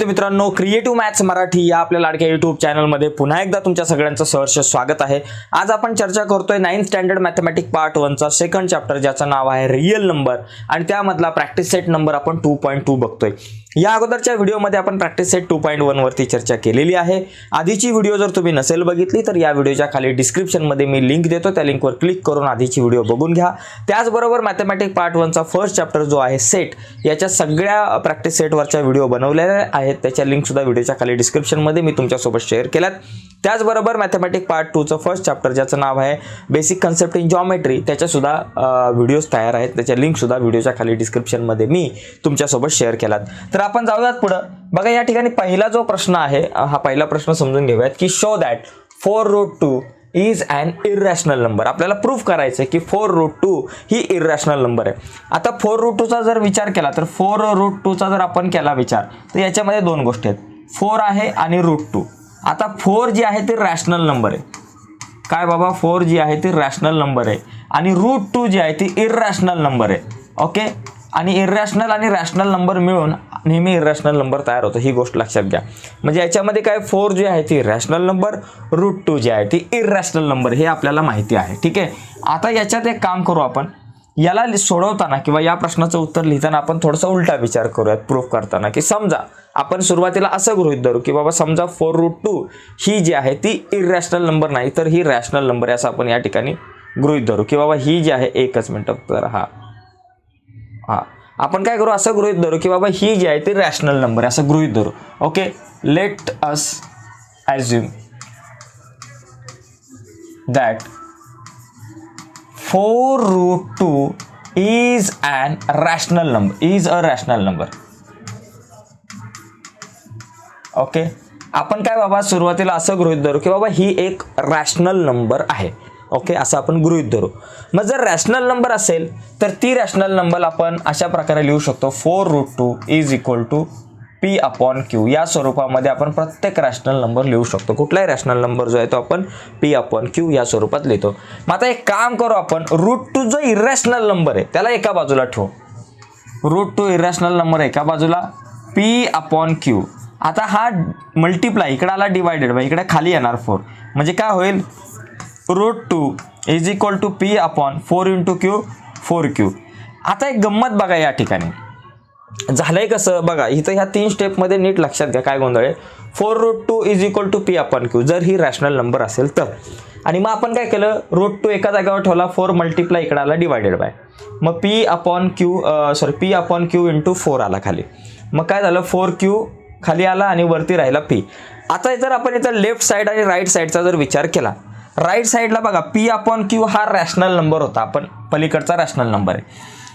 तर मित्रांनो creative maths Marathi या आपल्या लाडक्या युट्यूब चॅनलमध्ये पुन्हा एकदा तुमच्या सगळ्यांचं सहर्ष स्वागत आहे. आज आपण चर्चा करतोय नाईन्थ स्टँडर्ड मॅथमॅटिक पार्ट वनचा सेकंड चॅप्टर ज्याचं नाव आहे रिअल नंबर आणि त्यामधला प्रॅक्टिस सेट नंबर आपण टू पॉईंट टू बघतोय. या अगोदरच्या व्हिडिओमध्ये आपण प्रॅक्टिस सेट टू पॉईंट वनवरती चर्चा केलेली आहे. आधीची व्हिडिओ जर तुम्ही नसेल बघितली तर या व्हिडिओच्या खाली डिस्क्रिप्शनमध्ये मी लिंक देतो. त्या लिंकवर क्लिक करून आधीची व्हिडिओ बघून घ्या. त्याचबरोबर मॅथमॅटिक पार्ट वनचा फर्स्ट चॅप्टर जो आहे सेट याच्या सगळ्या प्रॅक्टिस सेटवरच्या व्हिडिओ बनवलेल्या आहेत. त्याच्या लिंकसुद्धा व्हिडिओच्या खाली डिस्क्रिप्शनमध्ये मी तुमच्यासोबत शेअर केल्यात. त्याचबरोबर मॅथमॅटिक पार्ट टूचं फर्स्ट चॅप्टर ज्याचं नाव आहे बेसिक कन्सेप्ट इन जॉमेट्री त्याच्यासुद्धा व्हिडिओज तयार आहेत. त्याच्या लिंकसुद्धा व्हिडिओच्या खाली डिस्क्रिप्शनमध्ये मी तुमच्यासोबत शेअर केलात. तर तर आपण जाऊयात पुढं. बघा या ठिकाणी पहिला जो प्रश्न आहे हा पहिला प्रश्न समजून घेऊयात की show that four root two is an irrational number आपल्याला प्रूफ करायचं आहे की फोर रूट टू ही इरॅशनल नंबर आहे. आता फोर रूट टूचा जर विचार केला तर फोर रूट टूचा जर आपण केला विचार तर याच्यामध्ये दोन गोष्टी आहेत. फोर आहे आणि रूट टू आता फोर जी आहे ती रॅशनल नंबर आहे. काय बाबा? फोर जी आहे ती रॅशनल नंबर आहे. आणि रूट टू जी आहे ती इरॅशनल नंबर आहे. ओके आणि इरॅशनल आणि रॅशनल नंबर मिळून नेहमी इरॅशनल नंबर तयार होतो. ही गोष्ट लक्षात घ्या. म्हणजे याच्यामध्ये काय फोर जी आहे ती रॅशनल नंबर रूट टू जी आहे ती इरॅशनल नंबर हे आपल्याला माहिती आहे. ठीक आहे? आता याच्यात एक काम करू आपण. याला सोडवताना किंवा या प्रश्नाचं उत्तर लिहिताना आपण थोडासा उलटा विचार करूयात प्रूफ करताना. की समजा आपण सुरुवातीला असं गृहित धरू की बाबा समजा फोर रूट टू ही जी आहे ती इरॅशनल नंबर नाही तर ही रॅशनल नंबर आहे असं आपण या ठिकाणी गृहित धरू. की बाबा ही जी आहे एकच मिनटं तर हा. हा. आपण काय करू असं गृहित धरू की बाबा ही जी आहे ती रॅशनल नंबर आहे असं गृहित धरू. Okay let us assume that four root two is an rational number is a rational number okay आपण काय बाबा सुरुवातीला असं गृहित धरू की बाबा ही एक रॅशनल नंबर आहे. ओके असं आपण गृहीत धरू. मग जर रॅशनल नंबर असेल तर ती रॅशनल नंबर आपण अशा प्रकारे लिहू शकतो four root two is equal to P upon Q या स्वरूपामध्ये आपण प्रत्येक रॅशनल नंबर लिहू शकतो. कुठलाही रॅशनल नंबर जो आहे तो आपण पी अपॉन क्यू या स्वरूपात लिहितो. मग आता एक काम करू आपण रूट टू जो इरॅशनल नंबर आहे त्याला एका बाजूला ठेवू. रूट टू इरॅशनल नंबर एका बाजूला पी अपॉन क्यू आता हा मल्टिप्लाय इकडे आला डिवायडेड बाय इकडे खाली येणार फोर म्हणजे काय होईल? Root two is equal to P upon four into Q four Q आता एक गंमत बघा या ठिकाणी. झालंय कसं? बघा इथं ह्या तीन स्टेपमध्ये नीट लक्षात घ्या काय गोंधळ आहे. Four root two is equal to P upon Q जर ही रॅशनल नंबर असेल तर. आणि मग आपण काय केलं? रूट टू एका जागेवर ठेवला फोर मल्टिप्लाय इकडे आला डिवायडेड बाय मग P upon Q sorry P upon Q into four आला खाली. मग काय झालं? फोर क्यू खाली आला आणि वरती राहिला पी आता जर आपण इथं लेफ्ट साईड आणि राईट साईडचा जर विचार केला राईट साईडला बघा पी अपॉन क्यू हा रॅशनल नंबर होता. आपण पलीकडचा रॅशनल नंबर आहे.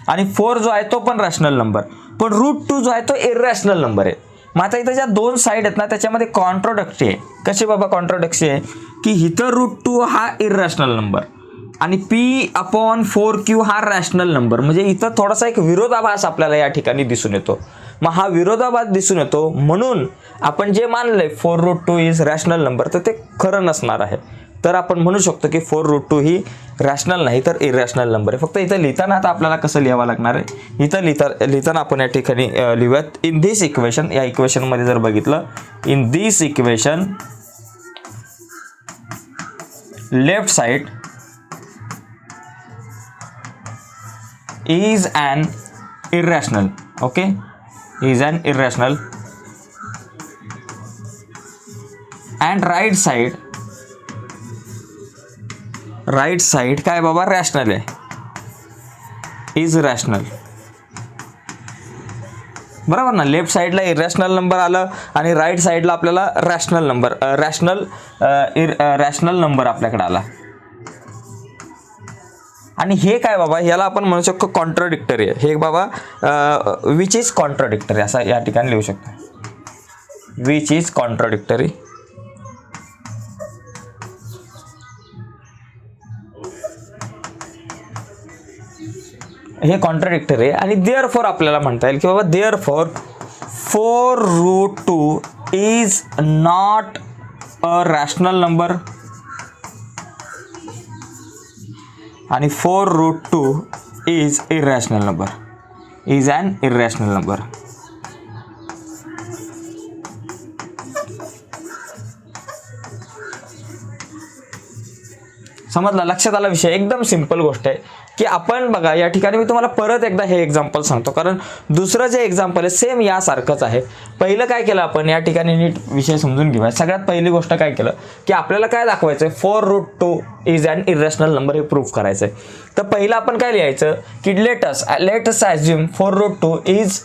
आणि फोर जो आहे तो पण रॅशनल नंबर पण रूट टू जो आहे तो इरॅशनल नंबर आहे. मग आता इथं ज्या दोन साईड आहेत ना त्याच्यामध्ये कॉन्ट्रोडक्टी आहे. कशी बाबा कॉन्ट्रोडक्टी आहे? की इथं रूट टू हा इरॅशनल नंबर आणि पी अपॉन फोर क्यू हा रॅशनल नंबर म्हणजे इथं थोडासा एक विरोधाभास आपल्याला या ठिकाणी दिसून येतो. मग हा विरोधाभास दिसून येतो. म्हणून आपण जे मानलंय four root two is rational number तर ते खरं नसणार आहे. तर आपण म्हणू शकतो की फोर रूट टू ही रॅशनल नाही तर इरॅशनल नंबर आहे. फक्त इथं लिहिताना आता आपल्याला कसं लिहावं लागणार आहे? इथं लिहिता लिहिताना आपण या ठिकाणी लिहूयात. इन दिस इक्वेशन या इक्वेशनमध्ये जर बघितलं in this equation left side is and irrational okay is and irrational and right side right side काय बाबा? रॅशनल आहे. इज रॅशनल बरोबर ना? लेफ्ट साईडला इरॅशनल नंबर आलं आणि राईट साईडला आपल्याला rational number rational irrational number आपल्याकडे आला. आणि हे काय बाबा? याला आपण म्हणू शकतो कॉन्ट्राडिक्टरी आहे. हे बाबा विच इज कॉन्ट्राडिक्टरी असा या ठिकाणी लिहू शकतो. विच इज कॉन्ट्राडिक्टरी हे कॉन्ट्राडिक्टर आहे. आणि देअर फॉर आपल्याला म्हणता येईल की बाबा therefore four root two is not a rational number आणि four root two is irrational number is an irrational number समजला? लक्षात आला विषय? एकदम सिंपल गोष्ट आहे. की आपण बघा या ठिकाणी मी तुम्हाला परत एकदा हे एक्झाम्पल सांगतो. कारण दुसरं जे एक्झाम्पल आहे सेम यासारखंच आहे. पहिलं काय केलं आपण? या ठिकाणी नीट विषय समजून घेऊया. सगळ्यात पहिली गोष्ट काय केलं? की आपल्याला काय दाखवायचं आहे four root two is an irrational number हे प्रूफ करायचं आहे तर पहिलं आपण काय लिहायचं? की let's let's assume four root two is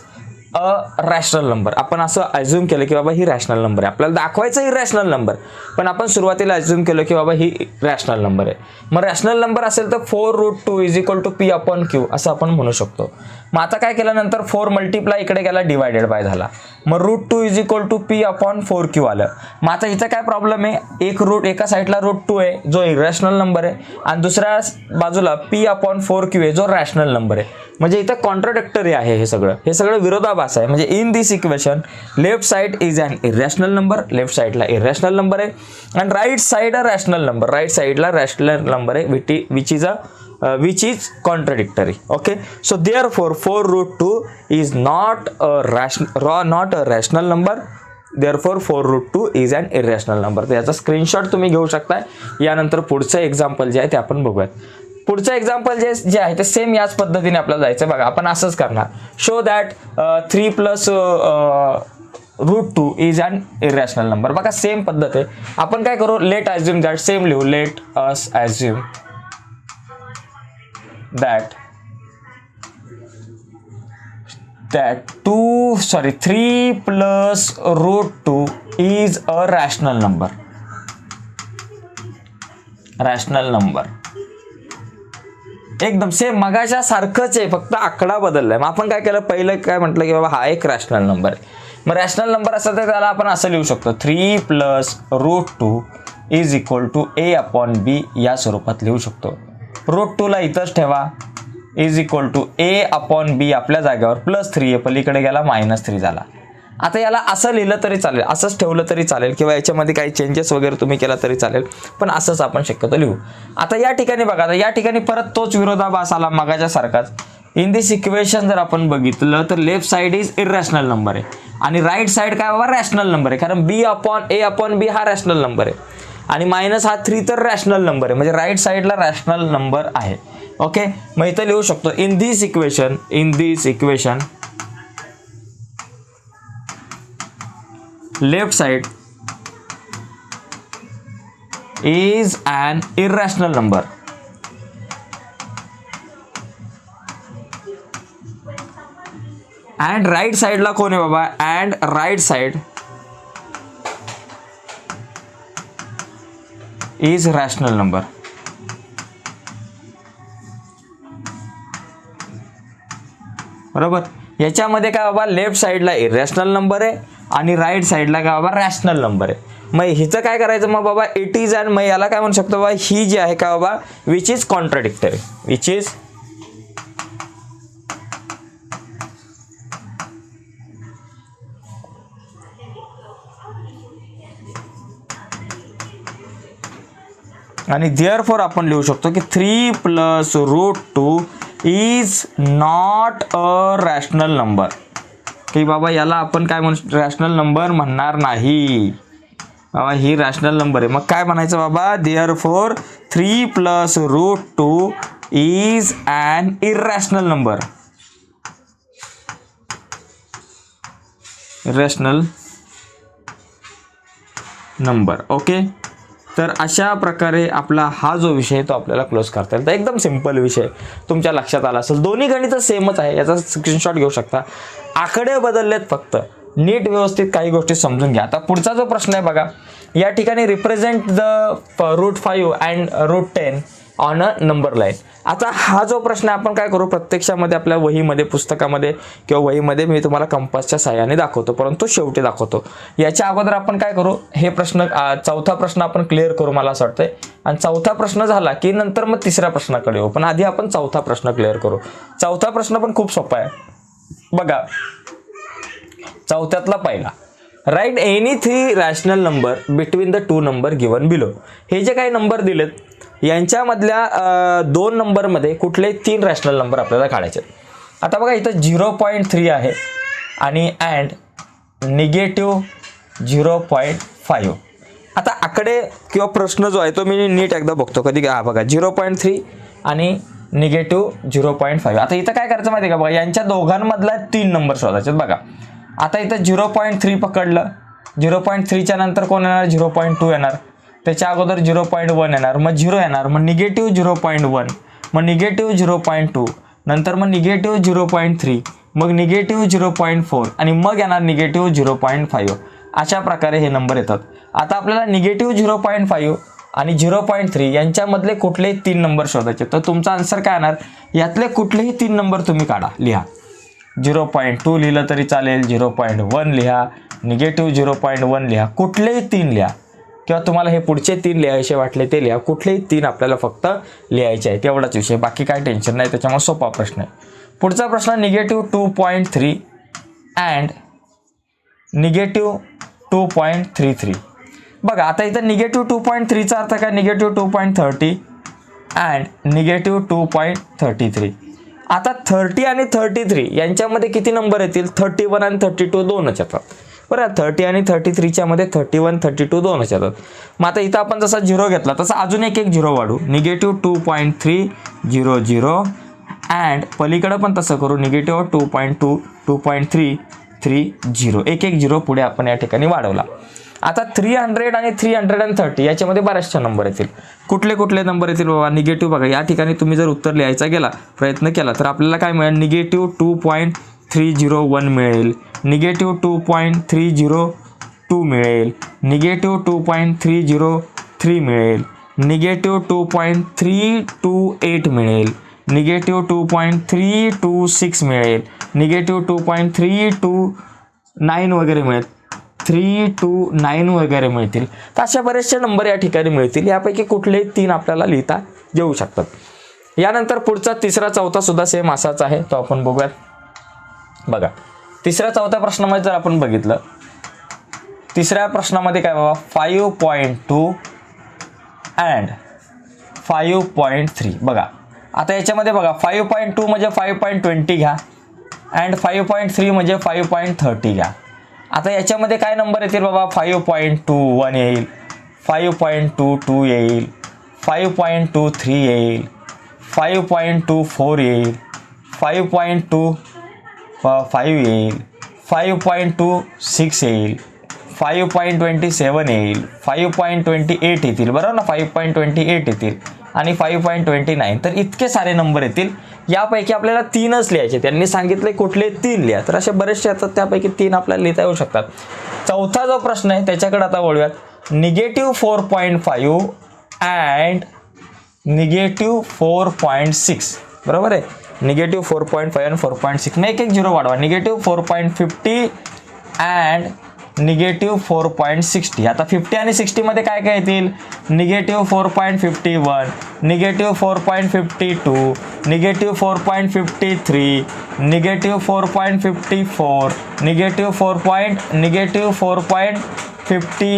a rational number आपण असं अज्युम केलं की बाबा ही रॅशनल नंबर आहे. आपल्याला दाखवायचं ही रॅशनल नंबर पण आपण सुरुवातीला अज्युम केलं की बाबा ही रॅशनल नंबर आहे. मग रॅशनल नंबर असेल तर four root two is equal to P upon Q असं आपण म्हणू शकतो. मग आता काय केलं नंतर फोर मल्टिप्लाय इकडे गेला डिवायडेड बाय झाला. मग root two is equal to P upon four Q आलं. मग आता इथं काय प्रॉब्लेम आहे? एक रूट एका साईडला रूट टू आहे जो इरॅशनल नंबर आहे आणि दुसऱ्या बाजूला पी अपॉन फोर क्यू आहे जो रॅशनल नंबर आहे. म्हणजे इथं कॉन्ट्रडिक्टरी आहे हे सगळं. हे सगळं विरोधाभास आहे. म्हणजे in this equation left side is an irrational number left साईडला इरॅशनल नंबर आहे and right side a rational number right साईडला रॅशनल नंबर आहे विटी which is a which is contradictory okay so there four four root two is not a ration raw not a rational number there four four root two is and irrational number तर याचा screenshot तुम्ही घेऊ शकताय. यानंतर पुढचं example जे आहे ते आपण बघूयात. पुढचं एक्झाम्पल जे जे आहे ते सेम याच पद्धतीने आपल्याला जायचं बघा आपण असंच करणार. Show that three plus root two is and irrational number बघा सेम पद्धत आहे. आपण काय करू? लेट ॲज्युम दॅट सेम लिहू. Let us assume that that 2 sorry 3 plus root 2 is a rational number. Rational number. एकदम सेम मगाच्या सारखंच आहे फक्त आकडा बदललाय. मग आपण काय केलं? पहिलं काय म्हटलं की बाबा हा एक रॅशनल नंबर आहे. मग रॅशनल नंबर असेल तर त्याला आपण असं लिहू शकतो. Three plus root two is equal to A upon B या स्वरूपात लिहू शकतो. रूट टूला इथंच ठेवा. Is equal to A upon B आपल्या जागेवर प्लस थ्री आहे. पलीकडे गेला मायनस थ्री झाला. आता याला असं लिहिलं तरी चालेल. असंच ठेवलं तरी चालेल किंवा याच्यामध्ये काही चेंजेस वगैरे तुम्ही केला तरी चालेल. पण असंच आपण शक्यतो लिहू. आता या ठिकाणी बघा आता या ठिकाणी परत तोच विरोधाभास आला मगाच्या सारखाच इन दिस इक्वेशन जर आपण बघितलं तर left side is irrational number आहे. आणि राईट साईड काय बाबा? रॅशनल नंबर आहे. कारण बी अपॉन ए अपॉन बी हा रॅशनल नंबर आहे. आणि मायनस हा थ्री तर रॅशनल नंबर आहे. म्हणजे राईट साईडला रॅशनल नंबर आहे. ओके मग इथं लिहू शकतो in this equation in this equation left side is and irrational number and right साईडला कोण आहे बाबा? And right side is rational number बरोबर? याच्यामध्ये काय बाबा लेफ्ट साईडला इरॅशनल नंबर आहे आणि राईट साईडला काय बाबा रॅशनल नंबर आहे. मग हिचं काय करायचं मग बाबा इट इज अँड मग याला काय म्हणू शकतो बाबा ही जी आहे का बाबा which is contradictory which is आणि देअर फॉर आपण लिहू शकतो की three plus root two is not a rational number की बाबा याला आपण काय म्हणू रॅशनल नंबर म्हणणार नाही. बाबा ही रॅशनल नंबर आहे. मग काय म्हणायचं बाबा? Therefore three plus root two is an irrational number irrational number okay तर अशा प्रकारे आपला हा जो विषय तो आपल्याला क्लोज करता येईल. तर एकदम सिंपल विषय तुमच्या लक्षात आला असेल. दोन्ही गणितं सेमच आहे. याचा स्क्रीनशॉट घेऊ शकता. आकडे बदललेत फक्त. नीट व्यवस्थित काही गोष्टी समजून घ्या. आता पुढचा जो प्रश्न आहे बघा. या ठिकाणी represent the root five and root ten on a number line आता हा जो प्रश्न आहे आपण काय करू? प्रत्यक्षामध्ये आपल्या वहीमध्ये पुस्तकामध्ये किंवा वहीमध्ये मी तुम्हाला कंपासच्या साह्याने दाखवतो परंतु शेवटी दाखवतो. याच्या अगोदर आपण काय करू? हे प्रश्न चौथा प्रश्न आपण क्लिअर करू मला असं वाटतंय. आणि चौथा प्रश्न झाला की नंतर मग तिसऱ्या प्रश्नाकडे येऊ. पण आधी आपण चौथा प्रश्न क्लिअर करू. चौथा प्रश्न पण खूप सोपा आहे. बघा. चौथ्यातला पहिला. Right any three rational number between the two number given below हे जे काही नंबर दिलेत यांच्यामधल्या दोन नंबरमध्ये कुठले तीन रॅशनल नंबर आपल्याला काढायचे आहेत. आता बघा इथं झिरो पॉईंट थ्री आहे आणि and negative zero point five. आता आकडे आकडे किंवा प्रश्न जो आहे तो मी नीट एकदा बघतो. कधी हा बघा झिरो पॉईंट थ्री आणि निगेटिव्ह झिरो पॉईंट फाईव्ह. आता इथं काय करायचं माहिती आहे का? बघा यांच्या दोघांमधला तीन नंबर शोधायचे बघा. आता इथं झिरो पॉईंट थ्री पकडलं. झिरो पॉईंट थ्रीच्या नंतर कोण येणार? झिरो पॉईंट टू येणार. त्याच्या अगोदर झिरो पॉईंट वन येणार मग झिरो येणार मग निगेटिव्ह झिरो पॉईंट वन मग निगेटिव्ह झिरो पॉईंट टू नंतर मग निगेटिव्ह झिरो पॉईंट थ्री मग निगेटिव्ह झिरो पॉईंट फोर आणि मग येणार निगेटिव्ह झिरो पॉईंट फाईव्ह अशा प्रकारे हे नंबर येतात आता आपल्याला निगेटिव्ह झिरो पॉईंट फाईव्ह आणि झिरो पॉईंट थ्री यांच्यामधले कुठलेही तीन नंबर शोधायचे तर तुमचा आन्सर काय येणार यातले कुठलेही तीन नंबर तुम्ही काढा लिहा झिरो पॉईंट टू लिहिलं तरी चालेल झिरो पॉईंट वन लिहा निगेटिव्ह झिरो पॉईंट वन लिहा कुठलेही तीन लिहा किंवा तुम्हाला हे पुढचे तीन लिहायचे वाटले ते लिहा. कुठलेही तीन आपल्याला फक्त लिहायचे आहेत. एवढाच विषय. बाकी काय टेन्शन नाही. त्याच्यामुळे सोपा प्रश्न आहे. पुढचा प्रश्न negative two point three and negative two point three three बघा आता इथं निगेटिव्ह टू पॉईंट थ्रीचा अर्थ काय? Negative two point thirty and negative two point thirty three आता थर्टी आणि थर्टी थ्री यांच्यामध्ये किती नंबर येतील? थर्टी वन आणि थर्टी टू दोनच येतात. बरं थर्टी आणि थर्टी थ्रीच्या मध्ये थर्टी वन थर्टी टू दोनच येतात. मग आता इथं आपण जसा झिरो घेतला तसा अजून एक एक झिरो वाढू. Negative two point three zero zero and पलीकडं पण तसं करू. Negative two point two two point three three zero एक एक झिरो पुढे आपण या ठिकाणी वाढवला. आता थ्री हंड्रेड आणि थ्री हंड्रेड अँड थर्टी याच्यामध्ये बऱ्याचशा नंबर येतील. कुठले कुठले नंबर येतील बाबा? निगेटिव्ह बघा. या ठिकाणी तुम्ही जर उत्तर लिहायचा गेला प्रयत्न केला तर आपल्याला काय मिळेल? Negative two point three zero one मिळेल. Negative two point three zero two मिळेल. Negative two point three zero three मिळेल. Negative two point three two eight मिळेल. Negative two point three two six मिळेल. Negative two point three two nine वगैरे मिळेल. Three two nine वगैरे मिळतील. तर अशा बरेचसे नंबर या ठिकाणी मिळतील. यापैकी कुठलेही तीन आपल्याला लिहिता येऊ शकतात. यानंतर पुढचा तिसरा चौथा सुद्धा सेम असाच आहे. तो आपण बघूयात. बघा तिसऱ्या चौथ्या प्रश्नामध्ये जर आपण बघितलं तिसऱ्या प्रश्नामध्ये काय बाबा five point two and five point three बघा आता याच्यामध्ये बघा फाईव्ह पॉईंट टू म्हणजे फाईव्ह पॉईंट ट्वेंटी घ्या अँड फाईव्ह पॉईंट थ्री म्हणजे फाईव्ह पॉईंट थर्टी घ्या आता याच्यामध्ये काय नंबर येतील बाबा फाईव्ह पॉईंट टू वन येईल फाईव्ह पॉईंट टू टू येईल फाईव्ह पॉईंट टू थ्री येईल फाईव्ह पॉईंट टू फोर येईल फाईव्ह पॉईंट टू फाईव्ह येईल. फाईव्ह पॉईंट टू सिक्स येईल. फाईव्ह पॉईंट ट्वेंटी सेवन येईल. फाईव्ह पॉईंट ट्वेंटी एट येतील. बरोबर ना? फाईव्ह पॉईंट ट्वेंटी एट येतील. आणि फाईव्ह पॉईंट ट्वेंटी नाईन तर इतके सारे नंबर येतील. यापैकी आपल्याला तीनच लिहायचे त्यांनी सांगितले कुठले तीन लिहा. तर असे बरेचसे येतात त्यापैकी तीन आपल्याला लिहिता येऊ शकतात. चौथा जो प्रश्न आहे त्याच्याकडे आता वळूयात. Negative four point five and negative four point six बरोबर आहे? निगेटिव्ह फोर पॉईंट फाईव्ह आणि फोर पॉईंट सिक्स मग एक एक झिरो वाढवा negative four point fifty and negative four point sixty आता फिफ्टी आणि सिक्स्टीमध्ये काय काय येतील? Negative four point fifty one negative four point fifty two negative four point fifty three negative four point fifty four negative four point negative four point fifty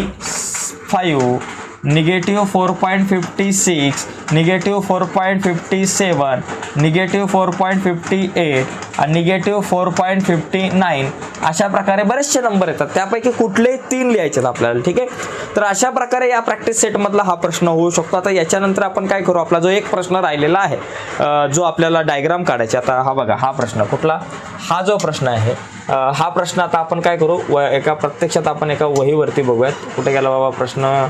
five negative four point fifty six negative four point fifty seven negative four point fifty eight आणि negative four point fifty nine अशा प्रकारे बरेचसे number येतात. त्यापैकी कुठलेही तीन लिहायचे आहेत आपल्याला ठीक आहे? तर अशा प्रकारे या प्रॅक्टिस सेटमधला हा प्रश्न होऊ शकतो. आता याच्यानंतर आपण काय करू? आपला जो एक प्रश्न राहिलेला आहे जो आपल्याला डायग्राम काढायचा आता हा बघा हा प्रश्न कुठला? हा जो प्रश्न आहे हा प्रश्न आता आपण काय करू? व एका प्रत्यक्षात आपण एका वहीवरती बघूयात. कुठे गेला बाबा प्रश्न?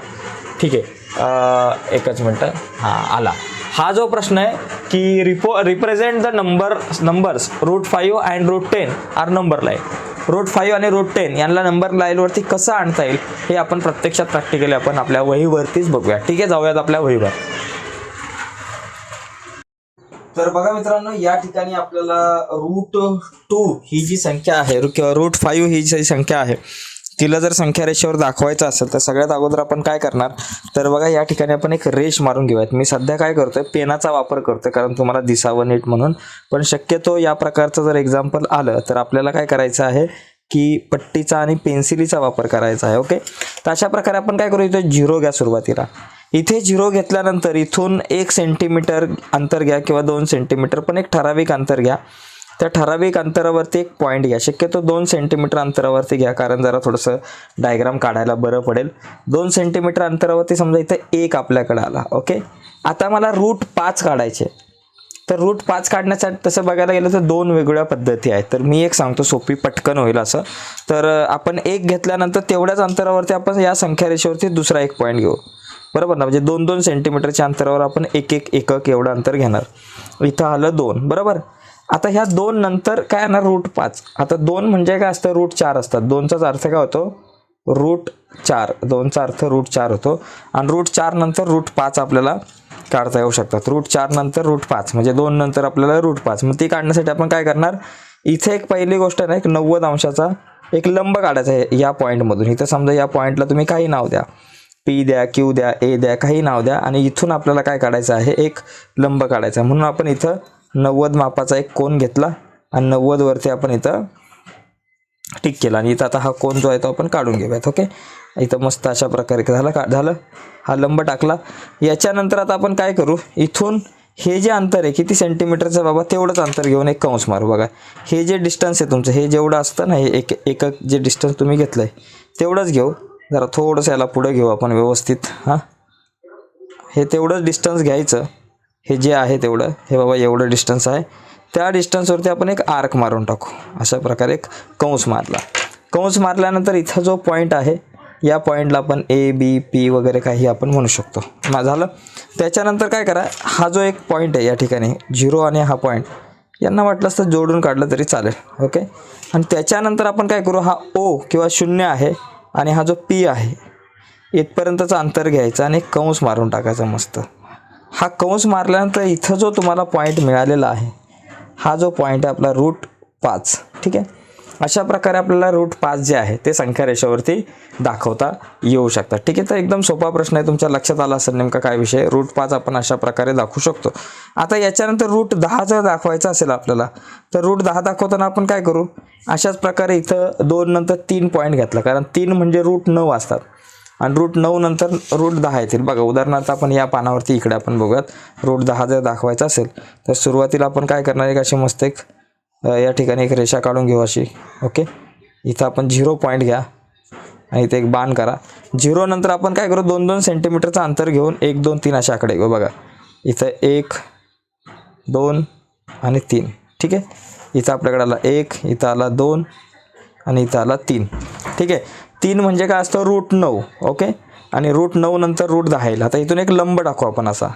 ठीक आहे. एकच मिनटं. हां आला. हा जो प्रश्न आहे की repo represent the number numbers root five and root ten are number line root five आणि रूट टेन यांना नंबर लाईनवरती कसं आणता येईल हे आपण प्रत्यक्षात प्रॅक्टिकली आपण आपल्या वहीवरतीच बघूया. ठीक आहे जाऊयात आपल्या वहीवर. तर बघा मित्रांनो या ठिकाणी आपल्याला रूट टू ही जी संख्या आहे किंवा रूट फाईव्ह ही जी संख्या आहे तिला जर संख्या रेषेवर दाखवायचं असेल तर सगळ्यात अगोदर आपण काय करणार? तर बघा या ठिकाणी आपण एक रेष मारून घेऊयात. मी सध्या काय करतोय? पेनाचा वापर करतोय कारण तुम्हाला दिसावं नीट म्हणून. पण शक्यतो या प्रकारचं जर एक्झाम्पल आलं तर आपल्याला काय करायचं आहे? की पट्टीचा आणि पेन्सिलीचा वापर करायचा आहे ओके? तर अशा प्रकारे आपण काय करू? इथे झिरो घ्या सुरुवातीला. इथे झिरो घेतल्यानंतर इथून एक सेंटीमीटर अंतर घ्या किंवा दोन सेंटीमीटर पण एक ठराविक अंतर घ्या. त्या ठराविक अंतरावरती एक पॉईंट घ्या. शक्यतो दोन सेंटीमीटर अंतरावरती घ्या कारण जरा थोडंसं डायग्राम काढायला बरं पडेल. दोन सेंटीमीटर अंतरावरती समजा इथं एक आपल्याकडे आला ओके आता मला रूट पाच काढायचे. तर रूट पाच काढण्यासाठी तसं बघायला गेलं तर दोन वेगवेगळ्या पद्धती आहेत. तर मी एक सांगतो सोपी पटकन होईल असं. तर आपण एक घेतल्यानंतर तेवढ्याच अंतरावरती आपण या संख्या रेषेवरती दुसरा एक पॉईंट घेऊ. बरोबर ना? म्हणजे दोन दोन सेंटीमीटरच्या अंतरावर आपण एक एक एकक एवढं अंतर घेणार. इथं आलं दोन बरोबर? आता ह्या दोन नंतर काय येणार? रूट पाच. आता दोन म्हणजे काय असतं? रूट चार असतात. दोनचाच अर्थ काय होतो? रूट चार. दोनचा अर्थ रूट चार होतो. आणि रूट चार नंतर रूट पाच आपल्याला काढता येऊ शकतात. रूट चार नंतर रूट पाच. म्हणजे दोन नंतर आपल्याला रूट पाच. मग ती काढण्यासाठी आपण काय करणार? इथे एक पहिली गोष्ट आहे ना एक नव्वद अंशाचा एक लंब काढायचा आहे या पॉईंटमधून इथं समजा या पॉईंटला तुम्ही काही नाव द्या. पी द्या क्यू द्या ए द्या काही नाव द्या. आणि इथून आपल्याला काय काढायचं आहे? एक लंब काढायचा आहे. म्हणून आपण इथं नव्वद मापाचा एक कोन घेतला आणि नव्वदवरती आपण इथं टिक केला. आणि इथं आता हा कोन जो आहे तो आपण काढून घेऊयात ओके? इथं मस्त अशा प्रकारे झालं का झालं. हा लंब टाकला. याच्यानंतर आता आपण काय करू? इथून हे जे अंतर आहे किती सेंटीमीटरचं बाबा? तेवढंच अंतर घेऊन एक कंस मारू बघा. हे जे डिस्टन्स आहे तुमचं हे जेवढं असतं ना हे एक एक जे डिस्टन्स तुम्ही घेतलं आहे तेवढंच घेऊ. जरा थोडंसं याला पुढं घेऊ आपण व्यवस्थित हां? हे तेवढंच डिस्टन्स घ्यायचं. हे जे आहे तेवढं हे बाबा एवढं डिस्टन्स आहे. त्या डिस्टन्सवरती आपण एक आर्क मारून टाकू. अशा प्रकारे एक कंस मारला. कंस मारल्यानंतर इथं जो पॉईंट आहे या पॉईंटला आपण ए बी पी वगैरे काही आपण म्हणू शकतो. मा झालं. त्याच्यानंतर काय करा हा जो एक पॉईंट आहे या ठिकाणी झिरो आणि हा पॉईंट यांना वाटलंच तर जोडून काढलं तरी चालेल. ओके आणि त्याच्यानंतर आपण काय करू हा ओ किंवा शून्य आहे आणि हा जो पी आहे इथपर्यंतचं अंतर घ्यायचं आणि कंस मारून टाकायचा मस्त. हा कंस मारल्यानंतर इथं जो तुम्हाला पॉईंट मिळालेला आहे हा जो पॉईंट आहे आपला रूट पाच ठीक आहे? अशा प्रकारे आपल्याला रूट पाच जे आहे ते संख्या रेषेवरती दाखवता येऊ शकतात. ठीक आहे तर एकदम सोपा प्रश्न आहे तुमच्या लक्षात आला असेल नेमका काय विषय रूट पाच आपण अशा प्रकारे दाखवू शकतो. आता याच्यानंतर रूट दहा जर दाखवायचा असेल आपल्याला तर रूट दहा दाखवताना आपण काय करू? अशाच प्रकारे इथं दोन नंतर तीन पॉईंट घेतला कारण तीन म्हणजे रूट नऊ असतात. आणि रूट नऊ नंतर रूट दहा येतील. बघा उदाहरणार्थ आपण या पानावरती इकडे आपण बघूयात. रूट दहा जर दाखवायचा असेल तर सुरुवातीला आपण काय करणार एक अशी मस्त एक या ठिकाणी एक रेषा काढून घेऊ अशी. ओके? इथं आपण झिरो पॉईंट घ्या आणि इथे एक बाण करा. झिरो नंतर आपण काय करू? दोन दोन सेंटीमीटरचं अंतर घेऊन एक दोन तीन अशा आकडे घेऊ. बघा इथं एक दोन आणि तीन. ठीक आहे? इथं आपल्याकडे आला एक इथं आला दोन आणि इथं आला तीन. ठीक आहे? तीन म्हणजे काय असतं रूट नऊ ओके? आणि रूट नऊ नंतर रूट दहा येईल. आता इथून एक लंब टाकू आपण असा.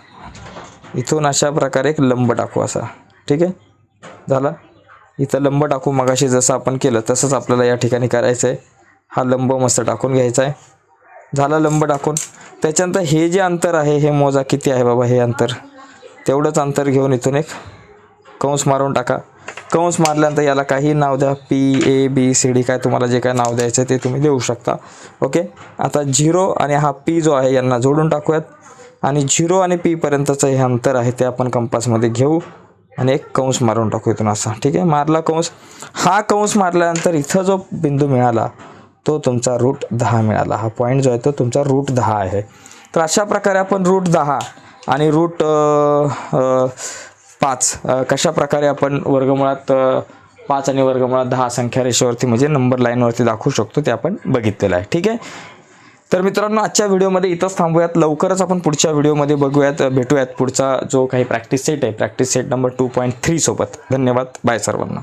इथून अशा प्रकारे एक लंब टाकू असा. ठीक आहे? झाला? इथं लंब टाकू मगाशी जसं आपण केलं तसंच आपल्याला या ठिकाणी करायचं आहे हा लंब मस्त टाकून घ्यायचा आहे झाला लंब टाकून? त्याच्यानंतर हे जे अंतर आहे हे मोजा किती आहे बाबा हे अंतर? तेवढंच अंतर घेऊन इथून एक कंस मारून टाका. कंस मारल्यानंतर याला काही नाव द्या. P A B C D काय तुम्हाला जे काय नाव द्यायचं ते तुम्ही देऊ शकता. ओके आता झिरो आणि हा पी जो आहे यांना जोडून टाकूयात. आणि झिरो आणि पीपर्यंतचं हे अंतर आहे ते आपण कंपासमध्ये घेऊ आणि एक कंस मारून टाकू इथून असा. ठीक आहे? मारला कंस. हा कंस मारल्यानंतर इथं जो बिंदू मिळाला तो तुमचा रूट दहा मिळाला. हा पॉईंट जो आहे तो तुमचा रूट दहा आहे. तर अशा प्रकारे आपण रूट दहा आणि रूट पाच. कशा प्रकारे आपण वर्गमुळात पाच आणि वर्गमुळात दहा संख्या रेषेवरती म्हणजे नंबर लाईनवरती दाखवू शकतो ते आपण बघितलेलं आहे. ठीक आहे? तर मित्रांनो आजच्या व्हिडिओमध्ये इथंच थांबूयात. लवकरच आपण पुढच्या व्हिडिओमध्ये बघूयात. भेटूयात पुढचा जो काही प्रॅक्टिस सेट आहे. Practice set number two point three सोबत. धन्यवाद. बाय सर्वांना.